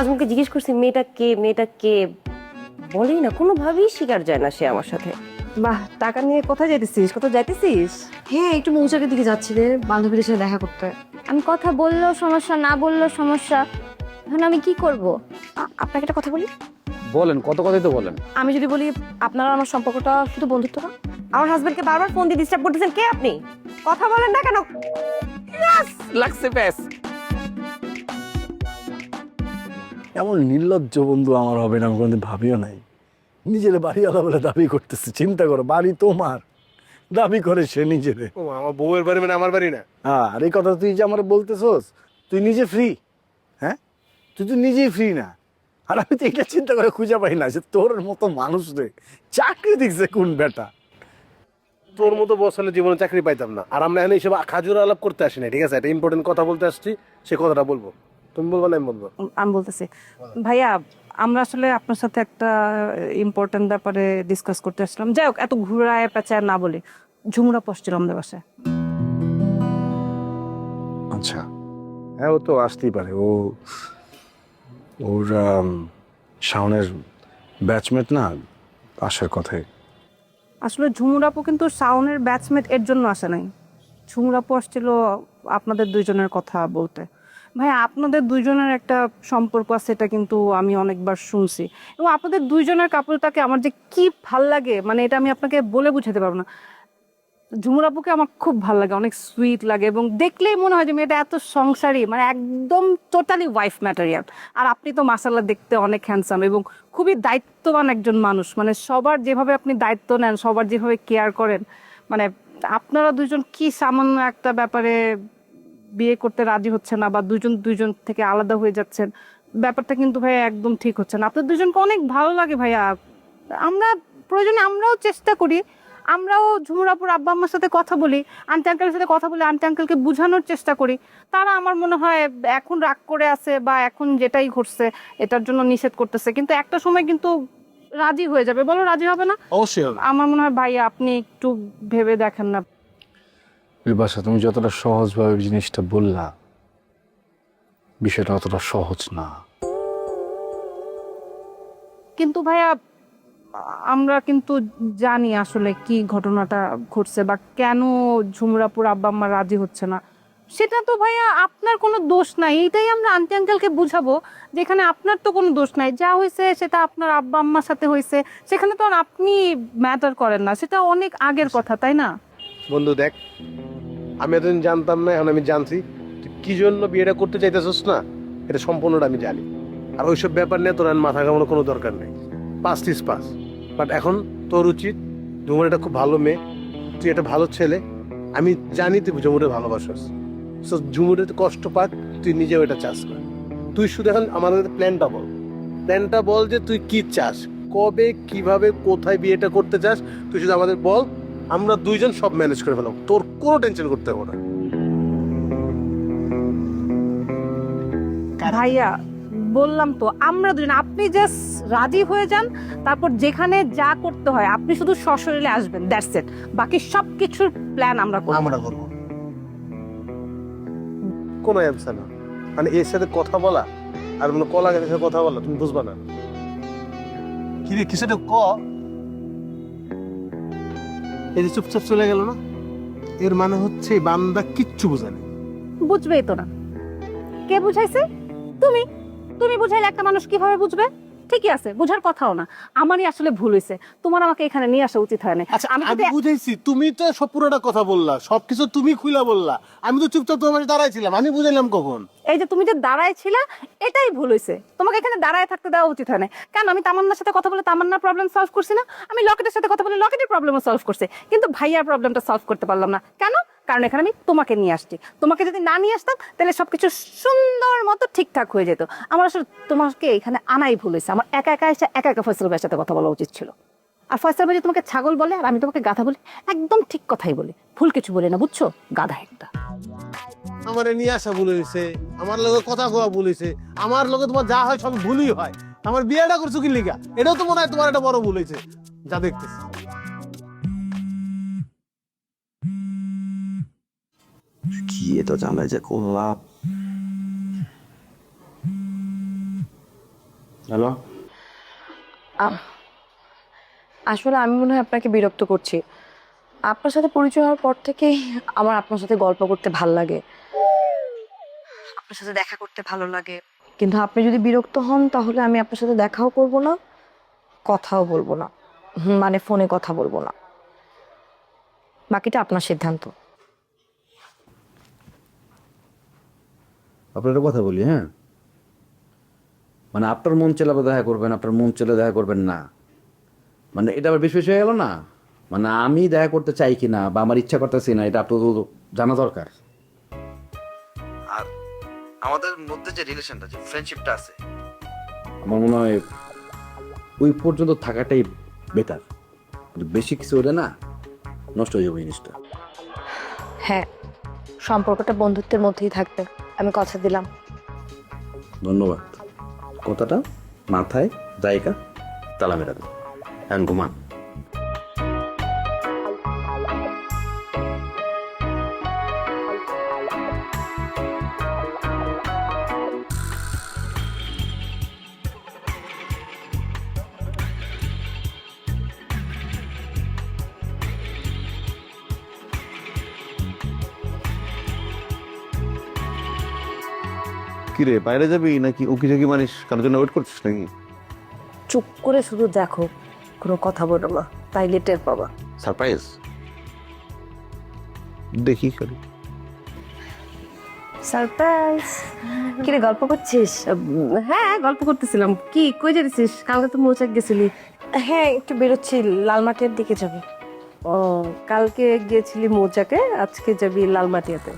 নাজমুলকে জিজ্ঞেস করছি মেয়েটা কে? মেয়েটা কে? বলেই না কোনোভাবেই শিকার যায় না সে আমার সাথে। বাহ টাকা নিয়ে কোথায় যাইতেছিস? কোথাও যাইতেছিস? হ্যাঁ একটু মৌচাকের দিকে যাচ্ছি রে বান্ধবীদের সাথে দেখা করতে। আমি কথা বললেও সমস্যা না বললেও সমস্যা। এখন আমি কি করব? আ- আপনাকে একটা কথা বলি? বলেন কত কথাই তো বলেন। আমি যদি বলি আপনার আর আমার সম্পর্কটা শুধু বন্ধুত্ব না? আমার হাজবেন্ডকে বারবার ফোন দিয়ে ডিস্টার্ব করতেছেন কে আপনি? কথা বলেন না কেন? লাগছে ব্যাস এমন নির্লজ্জ বন্ধু আমার হবে না আমি কোনোদিন ভাবিও নাই। নিজের বাড়িওয়ালা বলে দাবি করতেছে চিন্তা করো বাড়ি তোমার। দাবি করে সে নিজেরে। ও আমার বউয়ের বাড়ি মানে আমার বাড়ি না? হ্যাঁ আর এই কথা তুই যে আমার বলতেছোস তুই নিজে ফ্রি হ্যাঁ? তুই তো নিজেই ফ্রি না। আর আমি তো এটা চিন্তা করে খুঁজে পাই না যে তোর মতো মানুষ রে চাকরি দিচ্ছে কোন বেটা? তোর মতো বস হলে জীবনে চাকরি পাইতাম না। আর আমরা এখানে এইসব খাজুর আলাপ করতে আসি না ঠিক আছে? একটা ইম্পর্টেন্ট কথা বলতে আসছি সে কথাটা বলব। তুমি বলব না আমি বলব? আমি বলতেছি। ভাইয়া আমরা আসলে আপনার সাথে একটা ইম্পর্টেন্ট ব্যাপারে ডিসকাস করতে আসলাম। যাই হোক এত ঘুরায় পেঁচায় না বলি ঝুমুরা পড়ছিল আমাদের বাসায়। আচ্ছা। হ্যাঁ ও তো আসতেই পারে। ও ওর শাওনের ব্যাচমেট না আসার কথাই। আসলে ঝুমুরাপু কিন্তু সাউনের ব্যাচমেট এর জন্য আসে নাই। ঝুমুরাপু আসছিল আপনাদের দুইজনের কথা বলতে। ভাই আপনাদের দুইজনের একটা সম্পর্ক আছে, এটা কিন্তু আমি অনেকবার শুনছি। এবং আপনাদের দুইজনের কাপড়টাকে আমার যে কি ভালো লাগে মানে এটা আমি আপনাকে বলে বুঝাতে পারব না। ঝুমুরাপুকে আমার খুব ভালো লাগে, অনেক সুইট লাগে এবং দেখলেই মনে হয় যে মেয়েটা এত সংসারী মানে একদম টোটালি ওয়াইফ ম্যাটেরিয়াল আর আপনি তো মাসাল্লাহ দেখতে অনেক হ্যান্ডসাম এবং খুবই দায়িত্ববান একজন মানুষ মানে সবার যেভাবে আপনি দায়িত্ব নেন, সবার যেভাবে কেয়ার করেন মানে আপনারা দুজন কি সামান্য একটা ব্যাপারে বিয়ে করতে রাজি হচ্ছে না বা দুজন দুজন থেকে আলাদা হয়ে যাচ্ছেন ব্যাপারটা কিন্তু ভাইয়া একদম ঠিক হচ্ছে না। আপনার দুজনকে অনেক ভালো লাগে ভাইয়া। আমরা প্রয়োজনে আমরাও চেষ্টা করি আমরাও ঝুমুরাপুর আব্বা আম্মার সাথে কথা বলি আন্টি আঙ্কেলের সাথে কথা বলি আন্টি আঙ্কেলকে বোঝানোর চেষ্টা করি। তারা আমার মনে হয় এখন রাগ করে আছে বা এখন যেটাই ঘটছে এটার জন্য নিষেধ করতেছে। কিন্তু একটা সময় কিন্তু রাজি হয়ে যাবে। বলো রাজি হবে না? অবশ্যই আমার মনে হয় ভাইয়া আপনি একটু ভেবে দেখেন না। বিপাশা তুমি যতটা সহজভাবে জিনিসটা বললা বিষয়টা অতটা সহজ না। কিন্তু ভাইয়া আমরা কিন্তু জানি আসলে কি ঘটনাটা ঘটছে বা কেন ঝুমরাপুর আব্বা আম্মা রাজি হচ্ছে না। সেটা তো ভাইয়া আপনার কোনো দোষ নাই এইটাই আমরা আন্টি আঙ্কেলকে বুঝাবো যেখানে আপনার তো কোনো দোষ নাই। যা হয়েছে সেটা আপনার আব্বা আম্মার সাথে হয়েছে সেখানে তো আর আপনি ম্যাটার করেন না সেটা অনেক আগের কথা তাই না? বন্ধু, দেখ, আমি এতদিন জানতাম না, এখন আমি জানছি। তুই কি জন্য বিয়েটা করতে চাইতেছিস না? এটা সম্পূর্ণটা আমি জানি। আর ওইসব ব্যাপার নিয়ে তোর মাথা ঘামানোর কোনো দরকার নেই। Pass Tis pass. বাট এখন তোর উচিত ঝুমুর একটা খুব ভালো মেয়ে, তুই একটা ভালো ছেলে। আমি জানি তুই ঝুমুরে ভালোবাসিস। সো ঝুমুরে কষ্ট পাক, তুই নিজেও এটা চাস না। তুই শুধু এখন আমাদের প্ল্যানটা বল। প্ল্যানটা বল যে তুই কি চাস, কবে, কীভাবে, কোথায় বিয়েটা করতে চাস, তুই শুধু আমাদের বল। আমরা দুইজন সব ম্যানেজ করে ফেলাম। তোর কোনো টেনশন করতে হবে না। ভাইয়া বললাম তো আমরা দুজন। আপনি জাস্ট রাজি হয়ে যান তারপর যেখানে যা করতে হয় আপনি শুধু সশরীরে আসবেন দ্যাটস ইট বাকি সব কিছুর প্ল্যান আমরা করব। আমরা করব। কোনো অ্যান্সার না। মানে এর সাথে কথা বলা আর মানে কলা গাছের সাথে কথা বলা তুমি বুঝবা না। কি রে কিছুটা ক? এই যে চুপচাপ চলে গেল না? এর মানে হচ্ছে বান্দা কিচ্ছু বোঝে না বুঝবেই তো না। কে বুঝাইছে? তুমি। তুমি বুঝাইলে একটা মানুষ কীভাবে বুঝবে? ঠিকই আছে বুঝার কথাও না। আমারই আসলে ভুল হয়েছে তোমার আমাকে এখানে নিয়ে আসা উচিত হয় না আচ্ছা আমি আমি বুঝাইছি তুমি তো সব পুরোটা কথা বললা সবকিছু তুমি খুইলা বললা। আমি তো চুপচাপ তোমার দাঁড়াইছিলাম আমি বুঝাইলাম কখন? এই যে তুমি যে দাঁড়ায় ছিলা এটাই ভুল হয়েছে তোমাকে এখানে দাঁড়ায় থাকতে দেওয়া উচিত হয় না কেন? আমি তামান্নার সাথে কথা বলে তামান্নার প্রবলেম সলভ করছি না। আমি লকেটের সাথে কথা বলে লকেটের প্রবলেমও সলভ করছি। কিন্তু ভাইয়ার প্রবলেমটা সলভ করতে পারলাম না। কেন? কারণ এখানে আমি তোমাকে নিয়ে আসছি। তোমাকে যদি না নিয়ে আসতাম, তাহলে সবকিছু সুন্দর মতো ঠিকঠাক হয়ে যেত। আমার আসলে তোমাকে এখানে আনাই ভুল হয়েছে আমার একা একা এসে একা একা ফয়সাল ভাইয়ের সাথে কথা বলা উচিত ছিল। আর ফয়সাল ভাই তোমাকে ছাগল বলে, আর আমি তোমাকে গাধা বলি, একদম ঠিক কথাই বলি। ভুল কিছু বলি না, বুঝছ? গাধা একটা। আমার নিয়ে আসা ভুল হয়েছে আমার লগে কথা কোয়া ভুল হয়েছে আমার লগে তোমার যা হয় সব ভুলই হয়। আমার বিয়েটা করছ কি লিগা? এটাও তো মনে হয় তোমার একটা বড় ভুল হয়েছে যা দেখতেছি। কি এত ঝামেলা যে করলাম? হ্যালো? আসলে আমি মনে হয় আপনাকে বিরক্ত করছি। আপনার সাথে পরিচয় হওয়ার পর থেকেই আমার আপনার সাথে গল্প করতে ভালো লাগে। আপনার সাথে দেখা করতে ভালো লাগে। কিন্তু আপনি যদি বিরক্ত হন, তাহলে আমি আপনার সাথে দেখাও করব না, কথাও বলব না। মানে ফোনে কথা বলব না। বাকিটা আপনার সিদ্ধান্ত। আপনার কথা বলি হ্যাঁ? মানে আপনার মন চেলে দেখা করবেন, আপনার মন চেলে দেখা করবেন না। মানে এটা আবার বেশ বেশি হয়ে গেল না? মানে আমি দেখা করতে চাই কি না বা আমার ইচ্ছা করতেছি না এটা আপনার তো জানা দরকার। আর আমাদের মধ্যে যে রিলেশনটা যে ফ্রেন্ডশিপটা আছে আমার মনে হয় ওই পর্যন্ত থাকাটাই বেটার বেশি কিছু হলে না নষ্ট হয়ে যাবে জিনিসটা। হ্যাঁ সম্পর্কটা বন্ধুত্বের মধ্যেই থাকবে আমি কথা দিলাম। ধন্যবাদ। কথাটা মাথায় জায়গা তালা মেরাবে এখন ঘুমান। কি রে বাইরে যাবি নাকি উকি ঝুঁকি মানিস কারোর জন্য ওয়েট করছিস নাকি? চুপ করে শুধু দেখো কোনো কথা বলো না তাইলে টের পাবা। সারপ্রাইজ দেখি করি। সারপ্রাইজ কিরে গল্প করছিস? হ্যাঁ গল্প করতেছিলাম। কি কই যাচ্ছিস কালকে তো মৌচাক গেছিলি। হ্যাঁ একটু বেরোচ্ছি লালমাটিয়ার দিকে যাবি। ও কালকে গিয়েছিলি মৌচাকে আজকে যাবি লালমাটিয়াতে।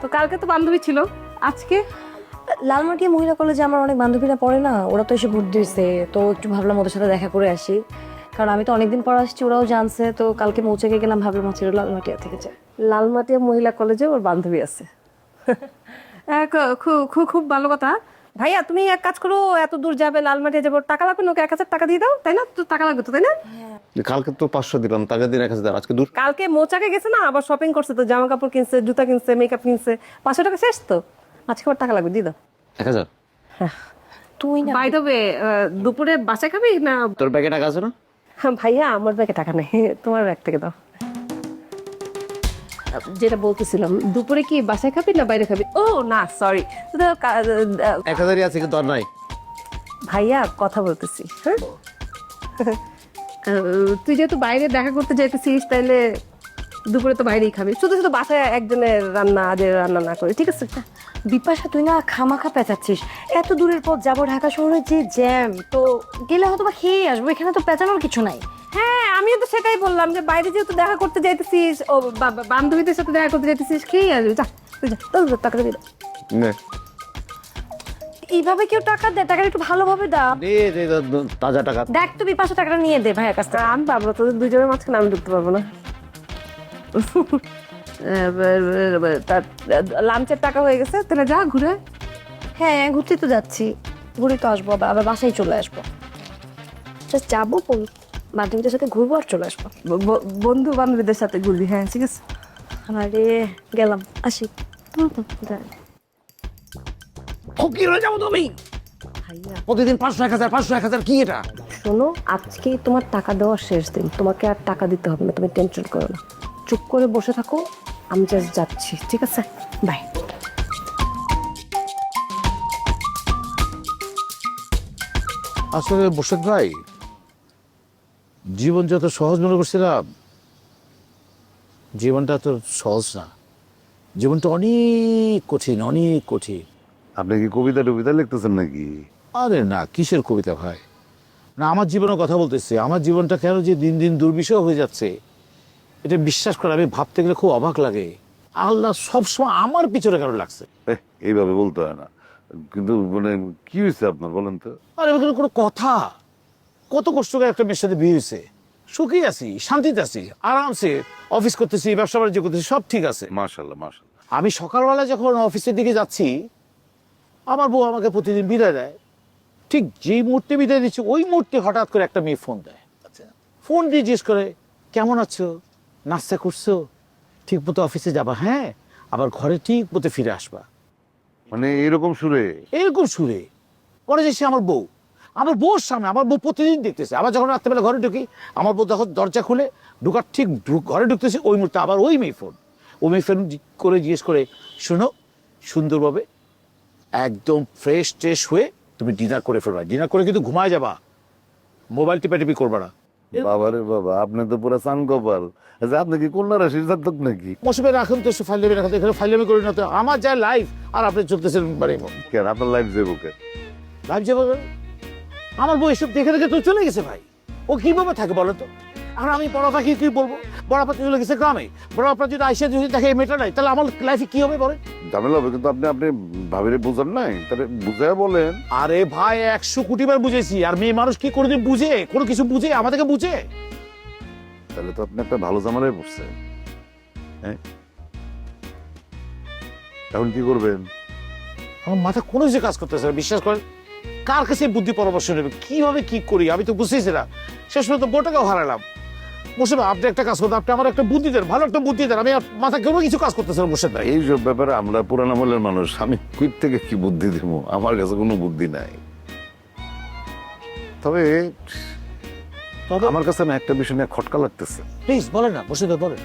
তো কালকে তো বান্ধবী ছিল আজকে লালমাটিয়া মহিলা কলেজে আমার অনেক বান্ধবীরা পড়ে না ওরা তো এসে ভোট দিয়েছে তো একটু ভাবলাম ওদের সাথে দেখা করে আসি। কারণ আমি তো অনেকদিন পর আসছি ওরাও জানছে তো কালকে মৌচাকে গেলাম ভাবলাম হচ্ছে লালমাটিয়া থেকে যায়। লালমাটিয়া মহিলা কলেজে ওর বান্ধবী আছে। এক, খুব খুব খুব ভালো কথা। ভাইয়া তুমি এক কাজ করো এত দূর যাবে লালমাটিয়া যাব টাকা লাগবে না ওকে এক হাজার টাকা দিয়ে দাও তাই না? তো টাকা লাগবে তো তাই না? কালকে তো পাঁচশো দিলাম তাকে দিন এক হাজার আজকে দূর। কালকে মৌচাকে গেছে না আবার শপিং করছে তো জামা কাপড় কিনছে জুতা কিনছে মেকআপ কিনছে পাঁচশো টাকা শেষ তো? আজকে আবার টাকা লাগবে দিয়ে দাও। এক হাজার? তুই না বাই দেবে দুপুরে বাসায় খাবি না তোর ব্যাগে টাকা আছে না? হ্যাঁ, ভাইয়া আমার ব্যাগে টাকা নেই তোমার ব্যাগ থেকে দাও। যেটা বলতেছিলাম দুপুরে কি বাসায় খাবি না বাইরে খাবি? ও না সরি এক হাজারই আছে কিন্তু আর নাই। ভাইয়া কথা বলতেছি হ্যাঁ? তুই যেহেতু বাইরে দেখা করতে যাইতেছিস তাইলে দুপুরে তো বাইরেই খাবি। শুধু শুধু বাসায় একজনের রান্না আজের রান্না না করে ঠিক আছে? বিপাশা তুই না খামাখা পেঁচাচ্ছিস। এত দূরের পথ যাব ঢাকা শহরে যে জ্যাম তো গেলে হয়তো বা খেয়ে আসব এখানে তো পেঁচানোর কিছু নাই। হ্যাঁ আমিও তো সেটাই বললাম যে বাইরে যেহেতু দেখা করতে যাইতেছিস ও বান্ধবীদের সাথে দেখা করতে যাইতেছিস খেয়ে আসবি। যা তুই যা তোর টাকা দিয়ে নে। এইভাবে কেউ টাকা দেয়? টাকা একটু ভালোভাবে দাও তাজা টাকা। দেখ তো বিপাশা টাকাটা নিয়ে দে ভাইয়ের কাছ থেকে। আমি পাবো তোদের দুজনের মাঝখানে আমি ঢুকতে পারব না। লাঞ্চের টাকা হয়ে গেছে তাহলে যা ঘুরে। হ্যাঁ ঘুরতে তো যাচ্ছি। ঘুরে তো আসব আবার আবার বাসায় চলে আসব। জাস্ট যাব বান্ধবীদের সাথে ঘুরবো আর চলে আসব। বন্ধু বান্ধবীদের সাথে ঘুরবি হ্যাঁ ঠিক আছে? আরে গেলাম আসি। ফকির হয়ে যাব তুমি! প্রতিদিন পাঁচশো এক হাজার পাঁচশো এক হাজার কি এটা? শোনো আজকে তোমার টাকা দেওয়ার শেষ দিন। তোমাকে আর টাকা দিতে হবে না তুমি টেনশন করো না। চুপ করে বসে থাকো আমি জাস্ট যাচ্ছি ঠিক আছে? বাই আসলে বসত ভাই জীবন যত সহজ মনে করছিলাম জীবনটা তো সহজ না। জীবনটা অনেক কঠিন অনেক কঠিন। আপনি কি কবিতা টবিতা লিখতেছেন নাকি? আরে না কিসের কবিতা ভাই? না আমার জীবনের কথা বলতেছি আমার জীবনটা কেন যে দিন দিন দুর্বিষহ হয়ে যাচ্ছে? এটা বিশ্বাস করে আমি ভাবতে গেলে খুব অবাক লাগে। আল্লাহ সবসময় আমার পিছনে কেন লাগছে? এইভাবে বলতে হয় না। কিন্তু মানে কি হয়েছে আপনার বলেন তো? আর এগুলো কোনো কথা? কত কষ্ট করে একটা মেয়ের সাথে বিয়ে হয়েছে সুখী আছি শান্তিতে আছি আরামসে অফিস করতেছি ব্যবসা বাণিজ্য করতেছি সব ঠিক আছে। মাশাল্লাহ মাশাল্লাহ আমি সকালবেলা যখন অফিসের দিকে যাচ্ছি আমার বউ আমাকে প্রতিদিন বিদায় দেয়। ঠিক যেই মুহূর্তে বিদায় দিচ্ছে ওই মুহূর্তে হঠাৎ করে একটা মেয়ে ফোন দেয়। আচ্ছা ফোন দিয়ে জিজ্ঞেস করে কেমন আছো? নাস্তা করছ? ঠিক মতো অফিসে যাবা হ্যাঁ? আবার ঘরে ঠিক মতো ফিরে আসবা। মানে এরকম সুরে? এরকম সুরে। পরে যে সে আমার বউ। আমার বউর সামনে আমার বউ প্রতিদিন দেখতেছে। আবার যখন রাত্রেবেলা ঘরে ঢুকি আমার বউ যখন দরজা খুলে ঢুকার ঠিক ঘরে ঢুকতেছে ওই মুহূর্তে আবার ওই মেয়ে ফোন ওই মেয়ে ফোন করে জিজ্ঞেস করে শোনো সুন্দরভাবে একদম ফ্রেশ ট্রেশ হয়ে তুমি ডিনার করে ফেলবা। ডিনার করে কিন্তু ঘুমায় যাবা। মোবাইল টিপাটিপি করবা না। বাবা রে বাবা আপনি তো পুরো সান কপাল। আচ্ছা আপনি কি কন্যা রাশির জাতক নাকি? মৌসুমে রাখুন তো রাখুন এখানে ফাইল করি না তো। আমার যা লাইফ আর আপনি চলতেছেন বাড়ি। কেন? আপনার লাইফ যাব কেন? লাইফ যাবে? আমার বউ এসব দেখে দেখে তো চলে গেছে ভাই। ও কীভাবে থাকে বলো তো? আর আমি বড় পাখি কি বলব? বড় পাখি চলে গেছে গ্রামে। বড় পাখি যদি আইসা যদি দেখে মেয়েটা নাই তাহলে আমার লাইফে কি হবে বলে? ঝামেলা হবে কিন্তু আপনি আপনি ভাবিরে বুঝান নাই? তাহলে বুঝায় বলেন। আরে ভাই একশো কোটি বার বুঝেছি। আর মেয়ে মানুষ কি কোনোদিন বুঝে? কোনো কিছু বুঝে? আমাদেরকে বুঝে? তাহলে তো আপনি একটা ভালো জামালায় পড়ছেন হ্যাঁ? এখন কি করবেন? আমার মাথা কোনো কিছু কাজ করতেছে বিশ্বাস করেন। কার কাছে বুদ্ধি পরামর্শ নেবে? কীভাবে কি করি? আমি তো বুঝতেছি না। শেষ পর্যন্ত বোটাকেও হারালাম। মুর্শিদ ভাই, আপনি একটা কাজ করুন আপনি আমার একটা বুদ্ধি দেন ভালো একটা বুদ্ধি দেন আমি আর মাথা কোনো কিছু কাজ মুর্শিদ ভাই। ব্যাপারে আমরা পুরান আমলের মানুষ আমি কুইট থেকে কি বুদ্ধি দিব? আমার কাছে কোনো বুদ্ধি নাই। তবে তবে আমার কাছে না একটা বিষয় নিয়ে খটকা লাগতেছে। প্লিজ বলেন না মুর্শিদ ভাই বলেন।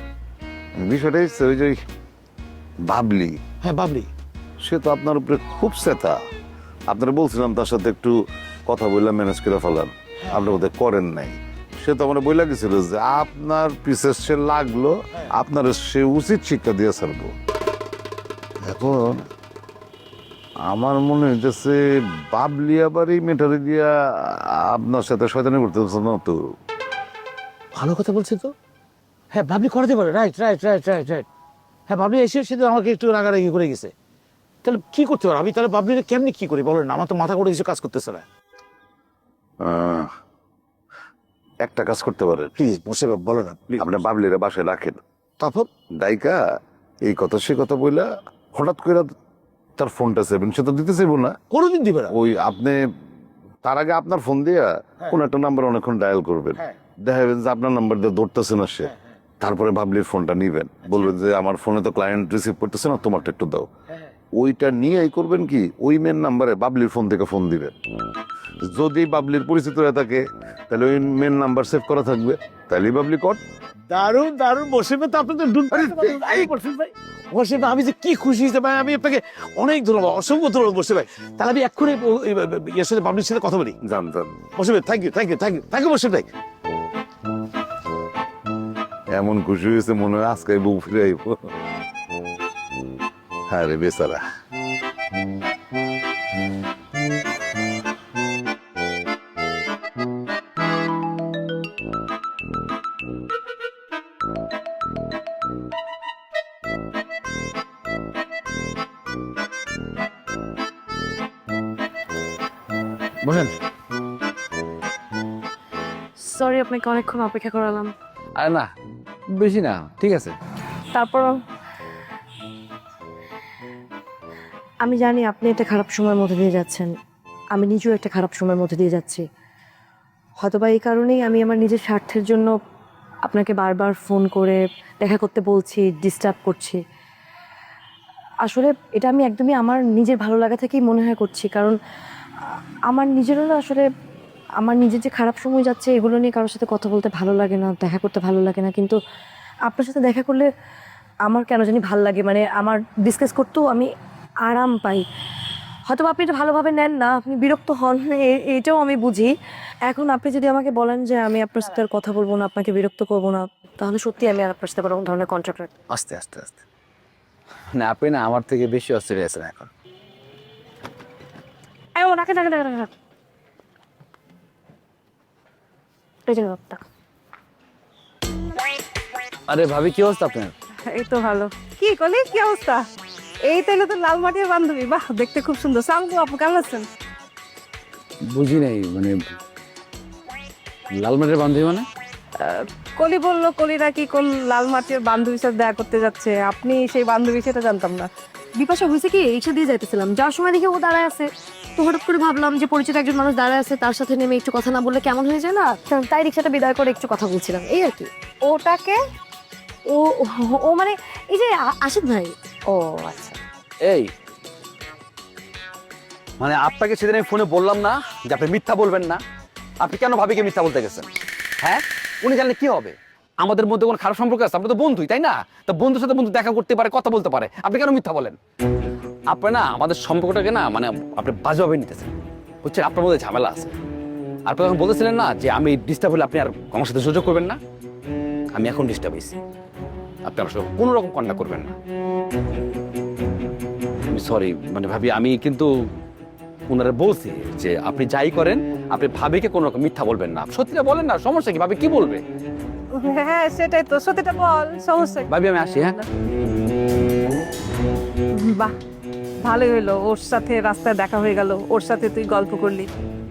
বিষয়টা হচ্ছে ওই যে ওই বাবলি। হ্যাঁ বাবলি। সে তো আপনার উপরে খুব সেতা। আপনারা বলছিলাম তার সাথে একটু কথা বললাম ম্যানেজ করে ফেলাম আপনি ওদের করেন নাই। সে তো আমরা বইলা গেছিল যে আপনার পিছে সে লাগল আপনার সে উচিত শিক্ষা দিয়ে ছাড়বো। এখন আমার মনে হইতেছে বাবলি আবার এই মেটারি দিয়া আপনার সাথে শয়তানি করতে না তো? ভালো কথা বলছি তো? হ্যাঁ বাবলি করাতে পারে। Right right right right right হ্যাঁ বাবলি এসে সেদিন আমাকে একটু রাগারাগি করে গেছে। তাহলে কি করতে পারো? আমি তাহলে বাবলির কেমনি কি করি? বলেন আমার তো মাথা করে কিছু কাজ করতেছে না। একটা কাজ করতে পারেন। প্লিজ বসে বলো না প্লিজ আপনি বাবলিরা বাসায় রাখেন। তারপর? দায়িকা এই কথা সে কথা বইলা হঠাৎ করে তার ফোনটা সেভেন সে তো দিতে চাইব না। কোনোদিন দিবে না। ওই আপনি তার আগে আপনার ফোন দিয়া কোন একটা নাম্বার অনেকক্ষণ ডায়াল করবেন। হ্যাঁ। দেখা যাবে যে আপনার নাম্বার দিয়ে ধরতেছে না সে। তারপরে বাবলির ফোনটা নিবেন। বলবেন যে আমার ফোনে তো ক্লায়েন্ট রিসিভ করতেছে না তোমারটা একটু দাও। ওইটা নিয়েই করবেন কি? ওই মেন নাম্বারে বাবলির ফোন থেকে ফোন দিবেন। যদি বাবলির পরিচিত হয়ে থাকে তাহলে ওই মেন নাম্বার সেভ করা থাকবে। তাহলে বাবলি কট দারুণ দারুণ বসে তো আপনি তো ডুন বসে ভাই, আমি যে কি খুশি হয়েছে ভাই আমি আপনাকে অনেক ধন্যবাদ অসংখ্য ধন্যবাদ বসে ভাই। তাহলে আমি এক্ষুনি ইয়ের সাথে বাবলির সাথে কথা বলি। জান জান। বসে ভাই thank you thank you thank you thank you বসে ভাই। এমন খুশি হয়েছে মনে হয় আজকে বউ ফিরে আইব। হ্যাঁ রে বেচারা। আপনাকে অনেকক্ষণ অপেক্ষা করালাম। আরে না বেশি না ঠিক আছে। তারপর আমি জানি আপনি একটা খারাপ সময়ের মধ্যে দিয়ে যাচ্ছেন। আমি নিজেও একটা খারাপ সময়ের মধ্যে দিয়ে যাচ্ছি। হয়তোবা এই কারণেই আমি আমার নিজের স্বার্থের জন্য আপনাকে বারবার ফোন করে দেখা করতে বলছি ডিস্টার্ব করছি। আসলে এটা আমি একদমই আমার নিজের ভালো লাগা থেকেই মনে হয় করছি কারণ আমার নিজেরও না আসলে আমার নিজের যে খারাপ সময় যাচ্ছে এগুলো নিয়ে কারোর সাথে কথা বলতে ভালো লাগে না দেখা করতে ভালো লাগে না। কিন্তু আপনার সাথে দেখা করলে আমার কেন জানি ভালো লাগে? মানে আমার ডিসকাস করতেও আমি আরাম পাই। হয়তো আপনি এটা ভালোভাবে নেন না আপনি বিরক্ত হন এটাও আমি বুঝি। এখন আপনি যদি আমাকে বলেন যে আমি আপনার সাথে আর কথা বলব না আপনাকে বিরক্ত করব না তাহলে সত্যি আমি আর আপনার সাথে কোনো ধরনের কন্ট্রাক্ট রাখব। আস্তে আস্তে আস্তে। না আপনি না আমার থেকে বেশি অস্থির আছেন এখন। এই ও রাখে রাখে রাখে এই আরে ভাবি কি অবস্থা আপনার? এই তো ভালো। কি কলি? কি অবস্থা? এই তো লাল মাটির বান্ধবী। বাহ দেখতে খুব সুন্দর। আপু কেমন আছেন? বুঝি নাই মানে লালমাটের বান্ধবী মানে? কলি বলল কলি নাকি কোন লাল মাটির বান্ধবীর সাথে দেখা করতে যাচ্ছে। আপনি সেই বান্ধবী সেটা জানতাম না। বিপাশা হয়েছে কি? রিক্সা দিয়ে যাইতেছিলাম। যাওয়ার সময় দেখে ও দাঁড়ায় আছে। তো হঠাৎ করে ভাবলাম যে পরিচিত একজন মানুষ দাঁড়ায় আছে তার সাথে নেমে একটু কথা না বললে কেমন হয়ে যায় না? তাই রিক্সাটা বিদায় করে একটু কথা বলছিলাম এই আর কি। ওটাকে ও ও- মানে এই যে আশিক ভাই? ও আচ্ছা। এই মানে আপনাকে সেদিন আমি ফোনে বললাম না যে আপনি মিথ্যা বলবেন না। আপনি কেন ভাবিকে মিথ্যা বলতে গেছেন? হ্যাঁ? উনি জানলে কি হবে? আমাদের মধ্যে কোনো খারাপ সম্পর্ক আছে? আমরা তো বন্ধুই তাই না? তো বন্ধুর সাথে বন্ধু দেখা করতে পারে কথা বলতে পারে। আপনি কেন মিথ্যা বলেন? আপনি না আমাদের সম্পর্কটাকে না মানে আপনি বাজেভাবে নিতেছেন। বুঝছেন? আপনার মধ্যে ঝামেলা আছে। আপনি যখন বলেছিলেন না যে আমি ডিস্টার্ব হলে আপনি আর আমার সাথে সুযোগ করবেন না? আমি এখন ডিস্টার্ব হয়েছি। আপনি আমার সাথে কোনো রকম কন্ট্যাক্ট করবেন না। আমি সরি মানে ভাবি আমি কিন্তু ওনারা বলছি যে আপনি যাই করেন আপনি ভাবিকে কোনো রকম মিথ্যা বলবেন না। সত্যিটা বলেন না সমস্যা কি? ভাবি কি বলবে? হ্যাঁ সেটাই তো সত্যিটা বল সমস্যা ভাবি আমি আসি হ্যাঁ? বাহ। ভালোই হইল ওর সাথে রাস্তায় দেখা হয়ে গেল ওর সাথে তুই গল্প করলি।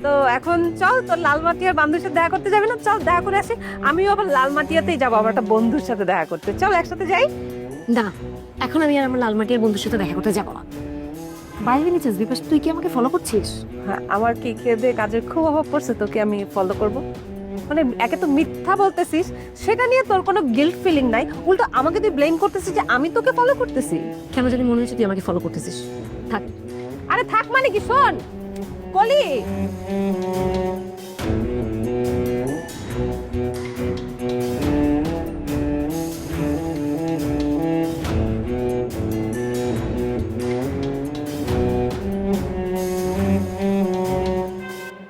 তো এখন চল তোর লালমাটিয়ার বান্ধবীর সাথে দেখা করতে যাবি না? চল দেখা করে আসি। আমিও আবার লালমাটিয়াতেই যাব আমার একটা বন্ধুর সাথে দেখা করতে। চল একসাথে যাই। না এখন আমি আর আমার লালমাটিয়ার বন্ধুর সাথে দেখা করতে যাব না। বাইরে নিচ্ছিস বিপাশ তুই কি আমাকে ফলো করছিস? হ্যাঁ আমার কি খেদে কাজের খুব অভাব পড়ছে তোকে আমি ফলো করব। মানে একে তো মিথ্যা বলতেছিস সেটা নিয়ে তোর কোনো গিল্ট ফিলিং নাই। উল্টো আমাকে তুই ব্লেম করতেছিস যে আমি তোকে ফলো করতেছি। কেন জানি মনে হচ্ছে তুই আমাকে ফলো করতেছিস। থাক। আরে থাক মানে কি শোন। কলি।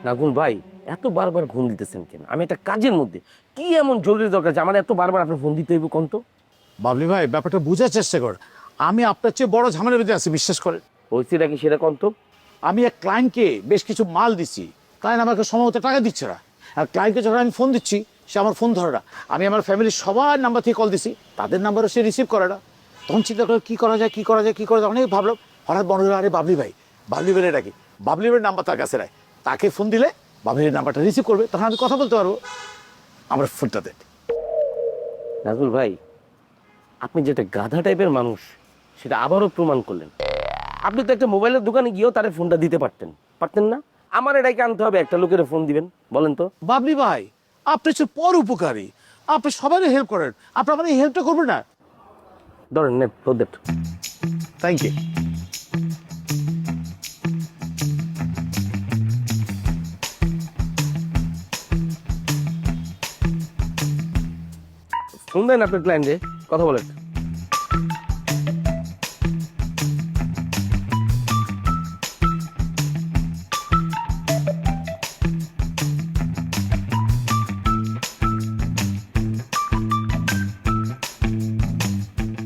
নাগুল ভাই। এত বারবার ফোন দিতেছেন কেন? আমি একটা কাজের মধ্যে। কি এমন জরুরি দরকার যে আমার এত বারবার আপনার ফোন দিতে হইব কোন তো বাবলি ভাই ব্যাপারটা বোঝার চেষ্টা কর। আমি আপনার চেয়ে বড় ঝামেলার ভিতরে আছি বিশ্বাস করে পরিস্থিতিটা কি সেটা কোন তো আমি এক ক্লায়েন্টকে বেশ কিছু মাল দিচ্ছি। ক্লায়েন্ট আমাকে সময় মতো টাকা দিচ্ছে না। আর ক্লায়েন্টকে যখন আমি ফোন দিচ্ছি সে আমার ফোন ধরে না। আমি আমার ফ্যামিলির সবার নাম্বার থেকে কল দিছি। তাদের নাম্বারও সে রিসিভ করে না। তখন চিন্তা করে কী করা যায় কী করা যায় কী করা যায়? অনেক ভাবলাম। হঠাৎ মনে হলো আরে বাবলি ভাই বাবলি ভাইয়ের ডাকি বাবলি ভাইয়ের নাম্বার তার কাছে নাই। তাকে ফোন দিলে বাবলির নাম্বারটা রিসিভ করবে তখন আমি কথা বলতে পারব। আমার ফোনটা দেন নাগুল ভাই আপনি যেটা গাধা টাইপের মানুষ সেটা আবারও প্রমাণ করলেন। আপনি তো একটা মোবাইলের দোকানে গিয়েও তার ফোনটা দিতে পারতেন। পারতেন না? আমার এটাকে আনতে হবে একটা লোকের ফোন দিবেন। বলেন তো। বাবলি ভাই আপনি হচ্ছে পর উপকারী। আপনি সবারই হেল্প করেন। আপনি আমাদের হেল্পটা করবেন না। ধরেন নে প্রোডাক্ট থ্যাংক ইউ ফোন দেন আপনার ক্লায়েন্টে কথা বলেন।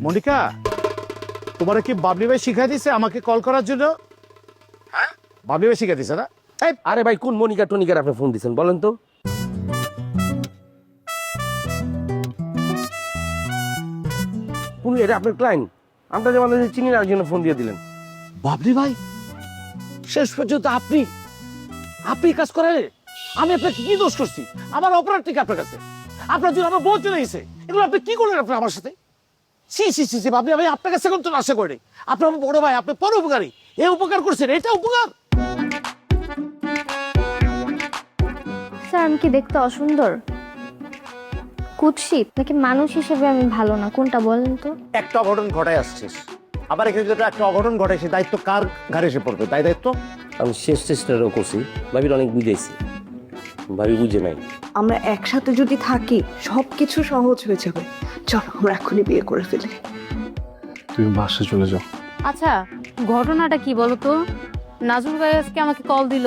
মনিকা তোমার কি বাবলি ভাই শিখাই দিছে আমাকে কল করার জন্য? হ্যাঁ? বাবলি ভাই শিখাই দিছে না? এই আরে ভাই কোন মনিকা টনিকার আপনি ফোন দিচ্ছেন বলেন তো। এটা আপনার ক্লায়েন্ট যেমন চিনি না ফোন দিয়ে দিলেন। বাবলি ভাই শেষ পর্যন্ত আপনি আপনি কাজ করালে আমি আপনাকে কি দোষ করছি? আমার অপরাধ থেকে আপনার কাছে। আপনার জন্য আমার বউ চলে গেছে। এগুলো আপনি কি করলেন আপনার আমার সাথে? সি সি সি সি বাবলি ভাই আপনার কাছে কোন তো আশা করে আপনার আমার বড় ভাই আপনি পর উপকারী। এই উপকার করছেন এটা উপকার। স্যার আমি কি দেখতে অসুন্দর? কুৎসিত নাকি মানুষ হিসেবে আমি ভালো না? কোনটা বলেন তো? একটা অঘটন ঘটায় আসছিস আবার এখানে যদি একটা অঘটন ঘটে সে দায়িত্ব কার ঘাড়ে এসে পড়বে? তাই দায়িত্ব? আমি শেষ চেষ্টাটাও করছি। ভাবির অনেক বুঝাইছি ভাবি বুঝে নাই। আমরা একসাথে যদি থাকি সব কিছু সহজ হয়ে যাবে। চলো আমরা এখনই বিয়ে করে ফেলি। তুমি বাসে চলে যাও। আচ্ছা ঘটনাটা কি বলো তো? নাজুর ভাই আজকে আমাকে কল দিল।